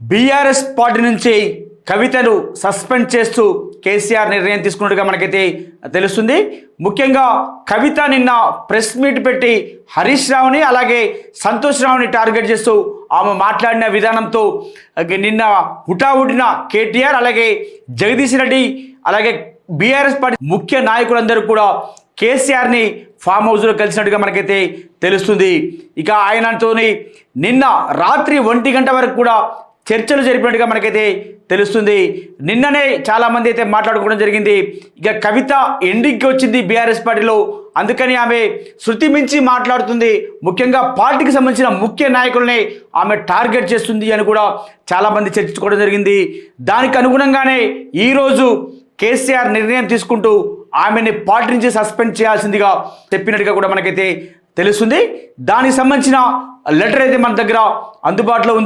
BRS party నుంచి కవితను suspend చేస్తూ కేసీఆర్ నిర్ణయం తీసుకున్నట్టుగా మనకైతే తెలుస్తుంది. ముఖ్యంగా కవిత నిన్న ప్రెస్ మీట్ పెట్టి హరీష్ రావుని అలాగే సంతోష్ రావుని టార్గెట్ చేస్తూ ఆమె మాట్లాడిన విధానంతో నిన్న హుటాహుటిన కేటీఆర్ అలాగే జగదీష్ రెడ్డి అలాగే బీఆర్ఎస్ పార్టీ ముఖ్య నాయకులందరూ కూడా కేసీఆర్ని ఫామ్ హౌస్లో కలిసినట్టుగా మనకైతే తెలుస్తుంది. ఇక ఆయనతోని నిన్న రాత్రి ఒంటి గంట వరకు కూడా చర్చలు జరిపినట్టుగా మనకైతే తెలుస్తుంది. నిన్ననే చాలామంది అయితే మాట్లాడుకోవడం జరిగింది. ఇక కవిత ఎండింగ్కి వచ్చింది బీఆర్ఎస్ పార్టీలో. అందుకని ఆమె శృతి మించి మాట్లాడుతుంది. ముఖ్యంగా పార్టీకి సంబంధించిన ముఖ్య నాయకులనే ఆమె టార్గెట్ చేస్తుంది అని కూడా చాలామంది చర్చించుకోవడం జరిగింది. దానికి అనుగుణంగానే ఈరోజు కేసీఆర్ నిర్ణయం తీసుకుంటూ ఆమెని పార్టీ నుంచి సస్పెండ్ చేయాల్సిందిగా చెప్పినట్టుగా కూడా మనకైతే తెలుస్తుంది. దానికి సంబంధించిన లెటర్ అయితే మన దగ్గర అందుబాటులో ఉంది.